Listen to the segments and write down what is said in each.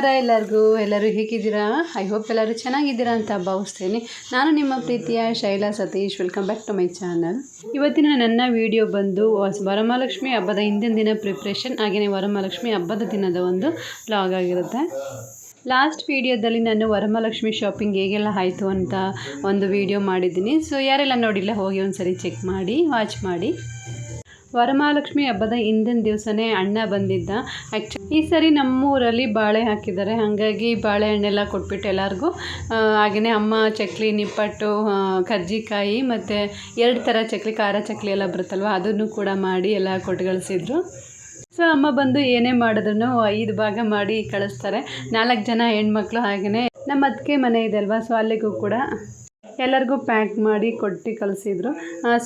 ನಮಸ್ಕಾರ ಎಲ್ಲರಿಗೂ, ಎಲ್ಲರೂ ಹೇಗಿದ್ದೀರಾ? ಐ ಹೋಪ್ ಎಲ್ಲರೂ ಚೆನ್ನಾಗಿದ್ದೀರಾ ಅಂತ ಭಾವಿಸ್ತೇನೆ. ನಾನು ನಿಮ್ಮ ಪ್ರೀತಿಯ Shaila Satish. Welcome back to my channel ಇವತ್ತಿನ ನನ್ನ ವಿಡಿಯೋ ಬಂದು ವರಮಹಾಲಕ್ಷ್ಮಿ ಹಬ್ಬದ ಹಿಂದಿನ ದಿನ ಪ್ರಿಪ್ರೇಷನ್ ಹಾಗೆಯೇ ವರಮಹಾಲಕ್ಷ್ಮಿ ಹಬ್ಬದ ದಿನದ ಒಂದು ಬ್ಲಾಗ್ ಆಗಿರುತ್ತೆ. ಲಾಸ್ಟ್ ವಿಡಿಯೋದಲ್ಲಿ ನಾನು ವರಮಹಾಲಕ್ಷ್ಮಿ ಶಾಪಿಂಗ್ ಹೇಗೆಲ್ಲ ಆಯಿತು ಅಂತ ಒಂದು ವಿಡಿಯೋ ಮಾಡಿದ್ದೀನಿ. ಸೊ ಯಾರೆಲ್ಲ ನೋಡಿಲ್ಲ, ಹೋಗಿ ಒಂದು ಸರಿ ಚೆಕ್ ಮಾಡಿ ವಾಚ್ ಮಾಡಿ. ವರಮಹಾಲಕ್ಷ್ಮಿ ಹಬ್ಬದ ಹಿಂದಿನ ದಿವಸನೇ ಅಣ್ಣ ಬಂದಿದ್ದ. ಆ್ಯಕ್ಚು ಈ ಸರಿ ನಮ್ಮೂರಲ್ಲಿ ಬಾಳೆ ಹಾಕಿದ್ದಾರೆ. ಹಾಗಾಗಿ ಬಾಳೆಹಣ್ಣೆಲ್ಲ ಕೊಟ್ಬಿಟ್ಟು ಎಲ್ಲರಿಗೂ ಹಾಗೆಯೇ ಅಮ್ಮ ಚಕ್ಲಿ, ನಿಪ್ಪಟ್ಟು ಕರ್ಜಿಕಾಯಿ ಮತ್ತು ಎರಡು ಥರ ಚಕ್ಲಿ, ಖಾರ ಚಕ್ಲಿ ಎಲ್ಲ ಬರುತ್ತಲ್ವ, ಅದನ್ನು ಕೂಡ ಮಾಡಿ ಎಲ್ಲ ಕೊಟ್ಟು ಕಳಿಸಿದ್ರು ಸೊ ಅಮ್ಮ ಬಂದು ಏನೇ ಮಾಡಿದ್ರು ಐದು ಭಾಗ ಮಾಡಿ ಕಳಿಸ್ತಾರೆ. ನಾಲ್ಕು ಜನ ಹೆಣ್ಮಕ್ಳು ಹಾಗೆಯೇ ನಮ್ಮ ಅದಕ್ಕೆ ಮನೆ ಇದೆ ಅಲ್ವಾ ಸೊ ಅಲ್ಲಿಗೂ ಕೂಡ ಎಲ್ಲರಿಗೂ ಪ್ಯಾಕ್ ಮಾಡಿ ಕೊಟ್ಟು ಕಳಿಸಿದ್ರು.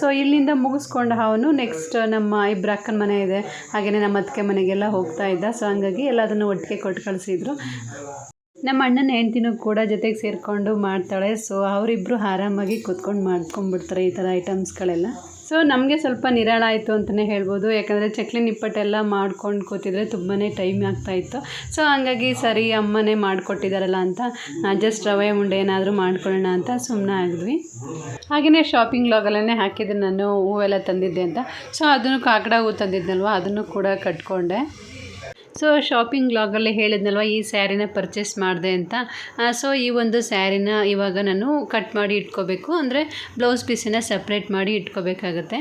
ಸೊ ಇಲ್ಲಿಂದ ಮುಗಿಸ್ಕೊಂಡು ಅವನು ನೆಕ್ಸ್ಟ್ ನಮ್ಮ ಇಬ್ಬರ ಅಕ್ಕನ ಮನೆ ಇದೆ. ಹಾಗೆಯೇ ನಮ್ಮ ಅತ್ತಿಗೆ ಮನೆಗೆಲ್ಲ ಹೋಗ್ತಾ ಇದ್ದ. ಸೊ ಹಂಗಾಗಿ ಎಲ್ಲದನ್ನು ಒಟ್ಟಿಗೆ ಕೊಟ್ಟು ಕಳಿಸಿದ್ರು. ನಮ್ಮ ಅಣ್ಣನ ಹೆಂಡ್ತಿನೂ ಕೂಡ ಜೊತೆಗೆ ಸೇರಿಕೊಂಡು ಮಾಡ್ತಾಳೆ. ಸೊ ಅವರಿಬ್ಬರು ಆರಾಮಾಗಿ ಕೂತ್ಕೊಂಡು ಮಾಡ್ಕೊಂಡ್ಬಿಡ್ತಾರೆ ಈ ಥರ ಐಟಮ್ಸ್ಗಳೆಲ್ಲ ಸೊ ನಮಗೆ ಸ್ವಲ್ಪ ನಿರಾಳ ಆಯಿತು ಅಂತಲೇ ಹೇಳ್ಬೋದು. ಯಾಕಂದರೆ ಚಕ್ಲಿ ನಿಪ್ಪಟ್ಟೆಲ್ಲ ಮಾಡ್ಕೊಂಡು ಕೂತಿದ್ರೆ ತುಂಬಾ ಟೈಮ್ ಆಗ್ತಾಯಿತ್ತು ಸೊ ಹಂಗಾಗಿ ಸರಿ, ಅಮ್ಮನೇ ಮಾಡಿಕೊಟ್ಟಿದ್ದಾರಲ್ಲ ಅಂತ. ಜಸ್ಟ್ ರವೆ ಉಂಡೆ ಏನಾದರೂ ಮಾಡ್ಕೊಳ್ಳೋಣ ಅಂತ ಸುಮ್ಮನೆ ಆಗಿದ್ವಿ. ಹಾಗೆಯೇ ಶಾಪಿಂಗ್ ಲಾಗಲ್ಲೇ ಹಾಕಿದ್ದೆ ನಾನು ಹೂವೆಲ್ಲ ತಂದಿದ್ದೆ ಅಂತ. ಸೊ ಅದನ್ನು ಕಾಕಡ ಹೂ ತಂದಿದ್ನಲ್ವ, ಅದನ್ನು ಕೂಡ ಕಟ್ಕೊಂಡೆ. ಸೊ ಶಾಪಿಂಗ್ ಬ್ಲಾಗಲ್ಲಿ ಹೇಳಿದ್ನಲ್ವ, ಈ ಸ್ಯಾರಿನ ಪರ್ಚೇಸ್ ಮಾಡಿದೆ ಅಂತ. ಸೊ ಈ ಒಂದು ಸ್ಯಾರಿನ ಇವಾಗ ನಾನು ಕಟ್ ಮಾಡಿ ಇಟ್ಕೋಬೇಕು. ಅಂದರೆ ಬ್ಲೌಸ್ ಪೀಸನ್ನ ಸಪ್ರೇಟ್ ಮಾಡಿ ಇಟ್ಕೋಬೇಕಾಗತ್ತೆ.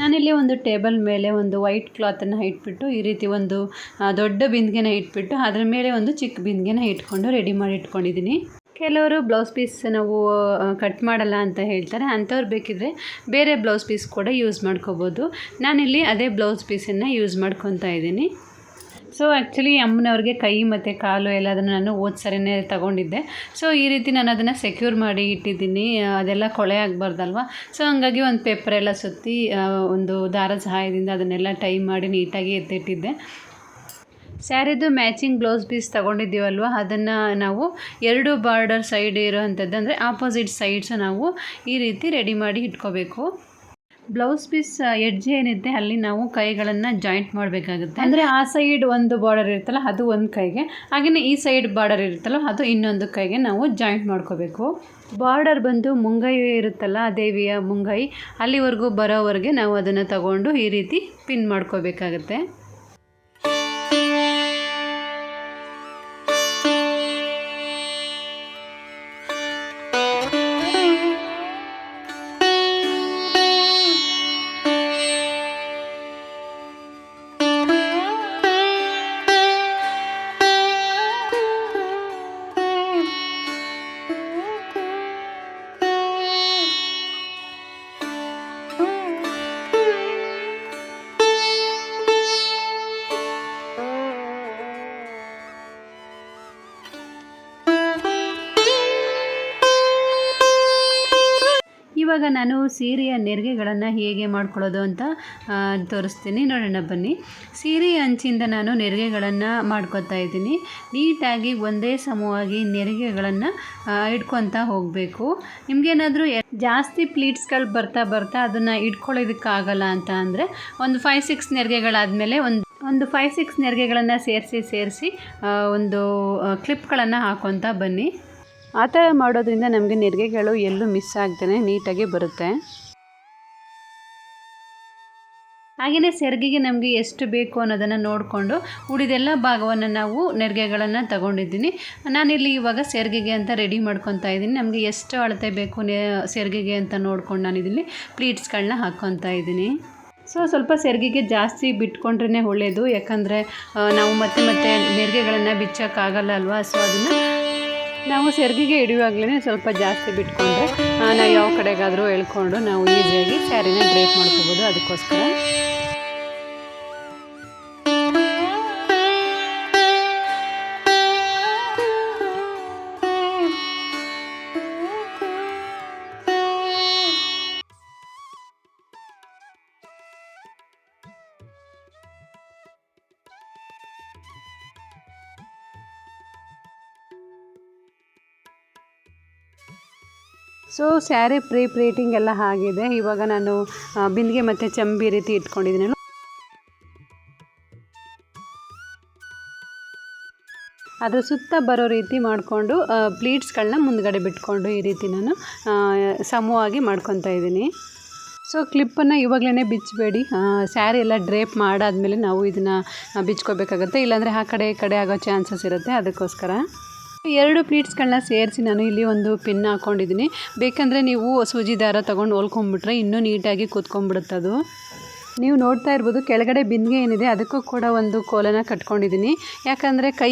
ನಾನಿಲ್ಲಿ ಒಂದು ಟೇಬಲ್ ಮೇಲೆ ಒಂದು ವೈಟ್ ಕ್ಲಾತನ್ನು ಇಟ್ಬಿಟ್ಟು, ಈ ರೀತಿ ಒಂದು ದೊಡ್ಡ ಬಿಂದಿಗೆನ ಇಟ್ಬಿಟ್ಟು, ಅದರ ಮೇಲೆ ಒಂದು ಚಿಕ್ಕ ಬಿಂದಿಗೆನ ಇಟ್ಕೊಂಡು ರೆಡಿ ಮಾಡಿ ಇಟ್ಕೊಂಡಿದ್ದೀನಿ. ಕೆಲವರು ಬ್ಲೌಸ್ ಪೀಸ್ ನಾವು ಕಟ್ ಮಾಡಲ್ಲ ಅಂತ ಹೇಳ್ತಾರೆ. ಅಂಥವ್ರು ಬೇಕಿದ್ರೆ ಬೇರೆ ಬ್ಲೌಸ್ ಪೀಸ್ ಕೂಡ ಯೂಸ್ ಮಾಡ್ಕೋಬೋದು. ನಾನಿಲ್ಲಿ ಅದೇ ಬ್ಲೌಸ್ ಪೀಸನ್ನು ಯೂಸ್ ಮಾಡ್ಕೊತಾ ಇದ್ದೀನಿ. ಸೊ ಆ್ಯಕ್ಚುಲಿ ಅಮ್ಮನವ್ರಿಗೆ ಕೈ ಮತ್ತು ಕಾಲು ಎಲ್ಲ ಅದನ್ನು ನಾನು ಹೋದ ಸರಿನೇ ತಗೊಂಡಿದ್ದೆ. ಸೊ ಈ ರೀತಿ ನಾನು ಅದನ್ನು ಸೆಕ್ಯೂರ್ ಮಾಡಿ ಇಟ್ಟಿದ್ದೀನಿ. ಅದೆಲ್ಲ ಕೊಳೆ ಆಗಬಾರ್ದಲ್ವ? ಸೊ ಹಂಗಾಗಿ ಒಂದು ಪೇಪರ್ ಎಲ್ಲ ಸುತ್ತಿ ಒಂದು ದಾರದ ಸಹಾಯದಿಂದ ಅದನ್ನೆಲ್ಲ ಟೈ ಮಾಡಿ ನೀಟಾಗಿ ಎತ್ತಿಟ್ಟಿದ್ದೆ. ಸ್ಯಾರಿದು ಮ್ಯಾಚಿಂಗ್ ಬ್ಲೌಸ್ ಪೀಸ್ ತೊಗೊಂಡಿದ್ದೀವಲ್ವ? ಅದನ್ನು ನಾವು ಎರಡು ಬಾರ್ಡರ್ ಸೈಡ್ ಇರೋವಂಥದ್ದು ಅಂದರೆ ಆಪೋಸಿಟ್ ಸೈಡ್ಸ್ ನಾವು ಈ ರೀತಿ ರೆಡಿ ಮಾಡಿ ಇಟ್ಕೋಬೇಕು. ಬ್ಲೌಸ್ ಪೀಸ್ ಎಡ್ಜ್ ಏನಿದೆ ಅಲ್ಲಿ ನಾವು ಕೈಗಳನ್ನು ಜಾಯಿಂಟ್ ಮಾಡಬೇಕಾಗುತ್ತೆ. ಅಂದರೆ ಆ ಸೈಡ್ ಒಂದು ಬಾರ್ಡರ್ ಇರುತ್ತಲ್ಲ ಅದು ಒಂದು ಕೈಗೆ. ಹಾಗೆಯೇ ಈ ಸೈಡ್ ಬಾರ್ಡರ್ ಇರುತ್ತಲ್ಲ ಅದು ಇನ್ನೊಂದು ಕೈಗೆ ನಾವು ಜಾಯಿಂಟ್ ಮಾಡ್ಕೋಬೇಕು. ಬಾರ್ಡರ್ ಬಂದು ಮುಂಗೈ ಇರುತ್ತಲ್ಲ ದೇವಿಯ ಮುಂಗೈ ಅಲ್ಲಿವರೆಗೂ ಬರೋವರೆಗೆ ನಾವು ಅದನ್ನು ತಗೊಂಡು ಈ ರೀತಿ ಪಿನ್ ಮಾಡ್ಕೋಬೇಕಾಗತ್ತೆ. ಇವಾಗ ನಾನು ಸೀರೆಯ ನೆರಿಗೆಗಳನ್ನು ಹೇಗೆ ಮಾಡ್ಕೊಳ್ಳೋದು ಅಂತ ತೋರಿಸ್ತೀನಿ. ನೋಡೋಣ, ಬನ್ನಿ. ಸೀರೆ ಅಂಚಿಂದ ನಾನು ನೆರಿಗೆಗಳನ್ನು ಮಾಡ್ಕೊತಾ ಇದ್ದೀನಿ. ನೀಟಾಗಿ ಒಂದೇ ಸಮವಾಗಿ ನೆರಿಗೆಗಳನ್ನು ಇಟ್ಕೊತಾ ಹೋಗಬೇಕು. ನಿಮಗೇನಾದರೂ ಜಾಸ್ತಿ ಪ್ಲೀಟ್ಸ್ಗಳು ಬರ್ತಾ ಬರ್ತಾ ಅದನ್ನು ಇಟ್ಕೊಳ್ಳೋದಕ್ಕಾಗಲ್ಲ ಅಂತ ಅಂದರೆ, ಒಂದು ಫೈವ್ ಸಿಕ್ಸ್ ನೆರಿಗೆಗಳಾದಮೇಲೆ ಒಂದು ಒಂದು ಫೈವ್ ಸಿಕ್ಸ್ ನೆರಿಗೆಗಳನ್ನು ಸೇರಿಸಿ ಸೇರಿಸಿ ಒಂದು ಕ್ಲಿಪ್ಗಳನ್ನು ಹಾಕೊತಾ ಬನ್ನಿ. ಆ ಥರ ಮಾಡೋದ್ರಿಂದ ನಮಗೆ ನೆರಿಗೆಗಳು ಎಲ್ಲೂ ಮಿಸ್ ಆಗ್ತಾನೆ ನೀಟಾಗಿ ಬರುತ್ತೆ. ಹಾಗೆಯೇ ಸೆರಗಿಗೆ ನಮಗೆ ಎಷ್ಟು ಬೇಕು ಅನ್ನೋದನ್ನು ನೋಡಿಕೊಂಡು ಉಳಿದೆಲ್ಲ ಭಾಗವನ್ನು ನಾವು ನೆರಿಗೆಗಳನ್ನು ತಗೊಂಡಿದ್ದೀನಿ. ನಾನಿಲ್ಲಿ ಇವಾಗ ಸೆರಗಿಗೆ ಅಂತ ರೆಡಿ ಮಾಡ್ಕೊತಾ ಇದ್ದೀನಿ. ನಮಗೆ ಎಷ್ಟು ಅಳತೆ ಬೇಕು ಸೆರಗಿಗೆ ಅಂತ ನೋಡ್ಕೊಂಡು ನಾನಿಲ್ಲಿ ಪ್ಲೀಟ್ಸ್ಗಳನ್ನ ಹಾಕ್ಕೊತಾ ಇದ್ದೀನಿ. ಸೊ, ಸ್ವಲ್ಪ ಸೆರಗಿಗೆ ಜಾಸ್ತಿ ಬಿಟ್ಕೊಂಡ್ರೇ ಒಳ್ಳೆಯದು ಯಾಕಂದರೆ ನಾವು ಮತ್ತೆ ಮತ್ತೆ ನೆರಿಗೆಗಳನ್ನು ಬಿಚ್ಚೋಕ್ಕಾಗಲ್ಲ ಅಲ್ವಾ? ಸೊ ಅದನ್ನು ನಾವು ಸೆರ್ಗಿಗೆ ಹಿಡಿಯುವಾಗಲೇ ಸ್ವಲ್ಪ ಜಾಸ್ತಿ ಬಿಟ್ಕೊಂಡ್ರೆ ನಾವು ಯಾವ ಕಡೆಗಾದರೂ ಎಳ್ಕೊಂಡು ನಾವು ಈಸಿಯಾಗಿ ಸ್ಯಾರಿನ ಡ್ರೈಪ್ ಮಾಡ್ಕೋಬೋದು ಅದಕ್ಕೋಸ್ಕರ. ಸೊ ಸ್ಯಾರಿ ಪ್ರೀ ಪ್ಲೇಟಿಂಗ್ ಎಲ್ಲ ಆಗಿದೆ. ಇವಾಗ ನಾನು ಬಿಂದಿಗೆ ಮತ್ತು ಚಂಬಿ ರೀತಿ ಇಟ್ಕೊಂಡಿದ್ದೀನಿ. ಅದರ ಸುತ್ತ ಬರೋ ರೀತಿ ಮಾಡಿಕೊಂಡು ಪ್ಲೀಟ್ಸ್ಗಳನ್ನ ಮುಂದ್ಗಡೆ ಬಿಟ್ಕೊಂಡು ಈ ರೀತಿ ನಾನು ಸಮವಾಗಿ ಮಾಡ್ಕೊತಾ ಇದ್ದೀನಿ. ಸೊ ಕ್ಲಿಪ್ಪನ್ನು ಇವಾಗಲೇ ಬಿಚ್ಚಬೇಡಿ ಸ್ಯಾರಿ ಎಲ್ಲ ಡ್ರೇಪ್ ಮಾಡಾದಮೇಲೆ ನಾವು ಇದನ್ನು ಬಿಚ್ಕೋಬೇಕಾಗುತ್ತೆ. ಇಲ್ಲಾಂದರೆ ಆ ಕಡೆ ಈ ಕಡೆ ಆಗೋ ಚಾನ್ಸಸ್ ಇರುತ್ತೆ. ಅದಕ್ಕೋಸ್ಕರ. ಎರಡು ಪ್ಲೀಟ್ಸ್ಗಳನ್ನ ಸೇರಿಸಿ ನಾನು ಇಲ್ಲಿ ಒಂದು ಪಿನ್ ಹಾಕ್ಕೊಂಡಿದ್ದೀನಿ ಬೇಕಂದರೆ ನೀವು ಸೂಜಿ ದಾರ ತೊಗೊಂಡು ಹೊಲ್ಕೊಂಬಿಟ್ರೆ ಇನ್ನೂ ನೀಟಾಗಿ ಅದು. ನೀವು ನೋಡ್ತಾ ಇರ್ಬೋದು, ಕೆಳಗಡೆ ಬಿಂದಿಗೆ ಏನಿದೆ, ಅದಕ್ಕೂ ಕೂಡ ಒಂದು ಕೋಲನ ಕಟ್ಕೊಂಡಿದ್ದೀನಿ. ಯಾಕಂದರೆ ಕೈ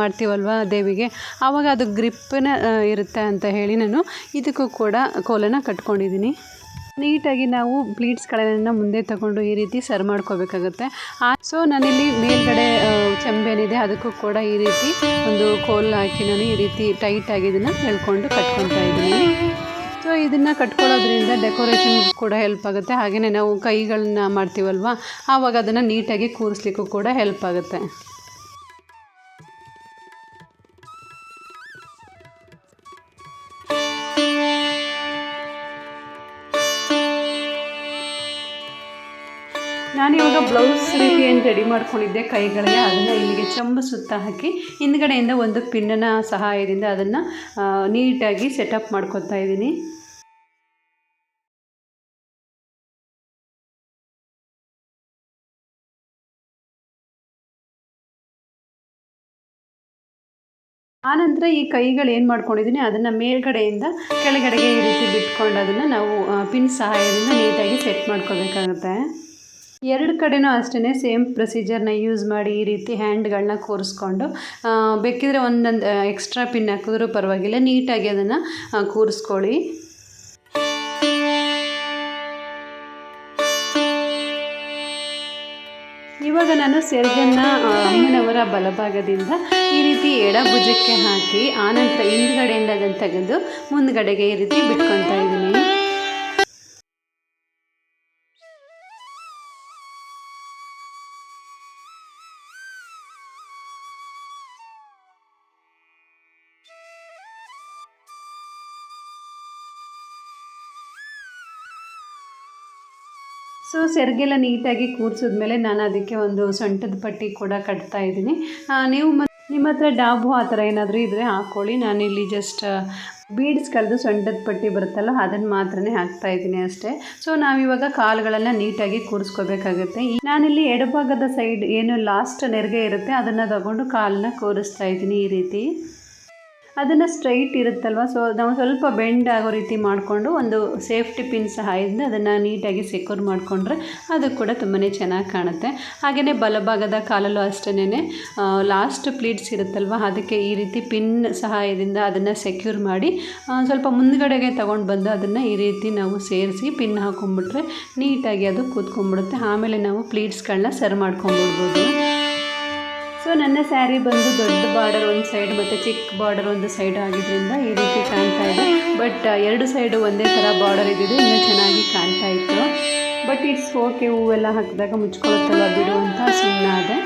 ಮಾಡ್ತೀವಲ್ವ ದೇವಿಗೆ? ಆವಾಗ ಅದು ಗ್ರಿಪ್ಪನ ಇರುತ್ತೆ ಅಂತ ಹೇಳಿ ನಾನು ಇದಕ್ಕೂ ಕೂಡ ಕೋಲನ ಕಟ್ಕೊಂಡಿದ್ದೀನಿ. ನೀಟಾಗಿ ನಾವು ಪ್ಲೀಟ್ಸ್ಗಳನ್ನು ಮುಂದೆ ತಗೊಂಡು ಈ ರೀತಿ ಸರ್ ಮಾಡ್ಕೋಬೇಕಾಗುತ್ತೆ. ಸೊ ನಾನಿಲ್ಲಿ ಮೇಲ್ಗಡೆ ಚೆಂಬೇನಿದೆ. ಅದಕ್ಕೂ ಕೂಡ ಈ ರೀತಿ ಒಂದು ಕೋಲ್ ಹಾಕಿ ನಾನು ಈ ರೀತಿ ಟೈಟಾಗಿ ಇದನ್ನು ಹೇಳ್ಕೊಂಡು ಕಟ್ಕೊತಾ ಇದ್ದೀನಿ. ಸೊ ಇದನ್ನು ಕಟ್ಕೊಳ್ಳೋದ್ರಿಂದ ಡೆಕೋರೇಷನ್ ಕೂಡ ಹೆಲ್ಪ್ ಆಗುತ್ತೆ. ಹಾಗೆಯೇ ನಾವು ಕೈಗಳನ್ನ ಮಾಡ್ತೀವಲ್ವ? ಆವಾಗ ಅದನ್ನು ನೀಟಾಗಿ ಕೂರಿಸ್ಲಿಕ್ಕೂ ಕೂಡ ಹೆಲ್ಪ್ ಆಗುತ್ತೆ. ನಾನಿವಾಗ ಬ್ಲೌಸ್ ರೀತಿ ಏನು ರೆಡಿ ಮಾಡ್ಕೊಂಡಿದ್ದೆ ಕೈಗಳಿಗೆ, ಅದನ್ನು ಇಲ್ಲಿಗೆ ಚಂಬ ಸುತ್ತ ಹಾಕಿ, ಹಿಂದ್ಗಡೆಯಿಂದ ಒಂದು ಪಿನ್ನನ ಸಹಾಯದಿಂದ ಅದನ್ನು ನೀಟಾಗಿ ಸೆಟಪ್ ಮಾಡ್ಕೊತಾ ಇದ್ದೀನಿ. ಆನಂತರ ಈ ಕೈಗಳು ಏನು ಮಾಡ್ಕೊಂಡಿದ್ದೀನಿ, ಅದನ್ನು ಮೇಲ್ಗಡೆಯಿಂದ ಕೆಳಗಡೆಗೆ ಈ ರೀತಿ ಬಿಟ್ಕೊಂಡು ಅದನ್ನು ನಾವು ಪಿನ್ ಸಹಾಯದಿಂದ ನೀಟಾಗಿ ಸೆಟ್ ಮಾಡ್ಕೋಬೇಕಾಗುತ್ತೆ. ಎರಡು ಕಡೆನೂ ಅಷ್ಟೇ ಸೇಮ್ ಪ್ರೊಸೀಜರ್ನ ಯೂಸ್ ಮಾಡಿ ಈ ರೀತಿ ಹ್ಯಾಂಡ್ಗಳನ್ನ ಕೂರಿಸ್ಕೊಂಡು ಬೇಕಿದ್ರೆ ಒಂದೊಂದು ಎಕ್ಸ್ಟ್ರಾ ಪಿನ್ ಹಾಕಿದ್ರೂ ಪರವಾಗಿಲ್ಲ, ನೀಟಾಗಿ ಅದನ್ನು ಕೂರಿಸ್ಕೊಳ್ಳಿ. ಇವಾಗ ನಾನು ಸೆರಗನ್ನು ಅಮ್ಮನವರ ಬಲಭಾಗದಿಂದ ಈ ರೀತಿ ಎಡಭುಜಕ್ಕೆ ಹಾಕಿ ಆನಂತರ ಹಿಂದ್ಗಡೆಯಿಂದ ಅದನ್ನು ತೆಗೆದು ಮುಂದ್ಗಡೆಗೆ ಈ ರೀತಿ ಬಿಟ್ಕೊತಾ ಇದ್ದೀನಿ. ಸೊ ಸೆರಿಗೆಲ್ಲ ನೀಟಾಗಿ ಕೂರಿಸಿದ್ಮೇಲೆ ನಾನು ಅದಕ್ಕೆ ಒಂದು ಸೊಂಟದ ಪಟ್ಟಿ ಕೂಡ ಕಟ್ತಾ ಇದ್ದೀನಿ. ನೀವು ಮ, ನಿಮ್ಮ ಹತ್ರ ಡಾಬು ಆ ಥರ ಏನಾದರೂ ಇದ್ದರೆ ಹಾಕ್ಕೊಳ್ಳಿ. ನಾನಿಲ್ಲಿ ಜಸ್ಟ್ ಬೀಡ್ಸ್ ಕಳೆದು ಸೊಂಟದ ಪಟ್ಟಿ ಬರುತ್ತಲ್ಲ ಅದನ್ನು ಮಾತ್ರನೇ ಹಾಕ್ತಾ ಇದ್ದೀನಿ ಅಷ್ಟೇ. ಸೊ ನಾವಿವಾಗ ಕಾಲುಗಳನ್ನು ನೀಟಾಗಿ ಕೂರಿಸ್ಕೋಬೇಕಾಗುತ್ತೆ. ನಾನಿಲ್ಲಿ ಎಡಭಾಗದ ಸೈಡ್ ಏನು ಲಾಸ್ಟ್ ನೆರಿಗೆ ಇರುತ್ತೆ, ಅದನ್ನು ತಗೊಂಡು ಕಾಲನ್ನ ಕೂರಿಸ್ತಾ ಇದ್ದೀನಿ ಈ ರೀತಿ. ಅದನ್ನು ಸ್ಟ್ರೈಟ್ ಇರುತ್ತಲ್ವ? ಸೊ ನಾವು ಸ್ವಲ್ಪ ಬೆಂಡ್ ಆಗೋ ರೀತಿ ಮಾಡಿಕೊಂಡು ಒಂದು ಸೇಫ್ಟಿ ಪಿನ್ ಸಹಾಯದಿಂದ ಅದನ್ನು ನೀಟಾಗಿ ಸೆಕ್ಯೂರ್ ಮಾಡಿಕೊಂಡ್ರೆ ಅದು ಕೂಡ ತುಂಬಾ ಚೆನ್ನಾಗಿ ಕಾಣುತ್ತೆ. ಹಾಗೆಯೇ ಬಲಭಾಗದ ಕಾಲಲ್ಲೂ ಅಷ್ಟೇ ಲಾಸ್ಟ್ ಪ್ಲೀಟ್ಸ್ ಇರುತ್ತಲ್ವ? ಅದಕ್ಕೆ ಈ ರೀತಿ ಪಿನ್ ಸಹಾಯದಿಂದ ಅದನ್ನು ಸೆಕ್ಯೂರ್ ಮಾಡಿ ಸ್ವಲ್ಪ ಮುಂದಗಡೆಗೆ ತೊಗೊಂಡು ಬಂದು ಅದನ್ನು ಈ ರೀತಿ ನಾವು ಸೇರಿಸಿ ಪಿನ್ ಹಾಕೊಂಡ್ಬಿಟ್ರೆ ನೀಟಾಗಿ ಅದು ಕೂತ್ಕೊಂಡ್ಬಿಡುತ್ತೆ. ಆಮೇಲೆ ನಾವು ಪ್ಲೀಟ್ಸ್ಗಳನ್ನ ಸರ್ವ್ ಮಾಡ್ಕೊಂಡ್ಬಿಡ್ಬೋದು. ಸೊ ನನ್ನ ಸ್ಯಾರಿ ಬಂದು ದೊಡ್ಡ ಬಾರ್ಡರ್ ಒಂದು ಸೈಡ್ ಮತ್ತು ಚಿಕ್ಕ ಬಾರ್ಡರ್ ಒಂದು ಸೈಡ್ ಆಗಿದ್ದರಿಂದ ಈ ರೀತಿ ಕಾಣ್ತಾ ಇದೆ. ಬಟ್ ಎರಡು ಸೈಡು ಒಂದೇ ಥರ ಬಾರ್ಡರ್ ಇದ್ದಿದ್ದು ಇನ್ನೂ ಚೆನ್ನಾಗಿ ಕಾಣ್ತಾ ಇತ್ತು. ಬಟ್ ಇಟ್ಸ್ ಓಕೆ ಹೂವೆಲ್ಲ ಹಾಕಿದಾಗ ಮುಚ್ಕೊಳ್ಳುತ್ತಲ್ಲ ಬಿಡು ಅಂತ ಸುಮ್ಮನಾದೆ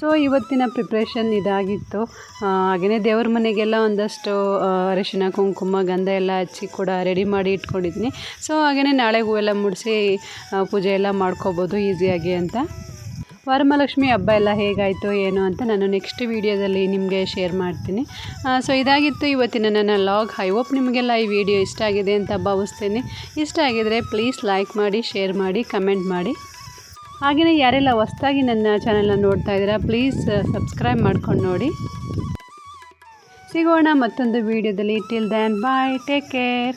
ಸೊ ಇವತ್ತಿನ ಪ್ರಿಪ್ರೇಷನ್ ಇದಾಗಿತ್ತು. ಹಾಗೆಯೇ ದೇವ್ರ ಮನೆಗೆಲ್ಲ ಒಂದಷ್ಟು ಅರಿಶಿನ, ಕುಂಕುಮ, ಗಂಧ ಎಲ್ಲ ಹಚ್ಚಿ ಕೂಡ ರೆಡಿ ಮಾಡಿ ಇಟ್ಕೊಂಡಿದ್ದೀನಿ ಸೊ ಹಾಗೆಯೇ ನಾಳೆ ಹೂವೆಲ್ಲ ಮುಡಿಸಿ ಪೂಜೆ ಎಲ್ಲ ಮಾಡ್ಕೋಬೋದು ಈಸಿಯಾಗಿ ಅಂತ. ವರಮಹಾಲಕ್ಷ್ಮಿ ಹಬ್ಬ ಎಲ್ಲ ಹೇಗಾಯಿತು, ಏನು ಅಂತ ನಾನು ನೆಕ್ಸ್ಟ್ ವೀಡಿಯೋದಲ್ಲಿ ನಿಮಗೆ ಶೇರ್ ಮಾಡ್ತೀನಿ. ಸೊ ಇದಾಗಿತ್ತು ಇವತ್ತಿನ ನನ್ನ ಲಾಗ್ ಐ ಹೋಪ್ ನಿಮಗೆಲ್ಲ ಈ ವಿಡಿಯೋ ಇಷ್ಟ ಆಗಿದೆ ಅಂತ ಭಾವಿಸ್ತೀನಿ. ಇಷ್ಟ ಆಗಿದರೆ ಪ್ಲೀಸ್ ಲೈಕ್ ಮಾಡಿ ಶೇರ್ ಮಾಡಿ ಕಮೆಂಟ್ ಮಾಡಿ. ಹಾಗೆಯೇ ಯಾರೆಲ್ಲ ಹೊಸ್ದಾಗಿ ನನ್ನ ಚಾನೆಲ್ನ ನೋಡ್ತಾ ಇದ್ದೀರಾ ಪ್ಲೀಸ್ ಸಬ್ಸ್ಕ್ರೈಬ್ ಮಾಡ್ಕೊಂಡು ನೋಡಿ. ಸಿಗೋಣ ಮತ್ತೊಂದು ವೀಡಿಯೋದಲ್ಲಿ till then bye take care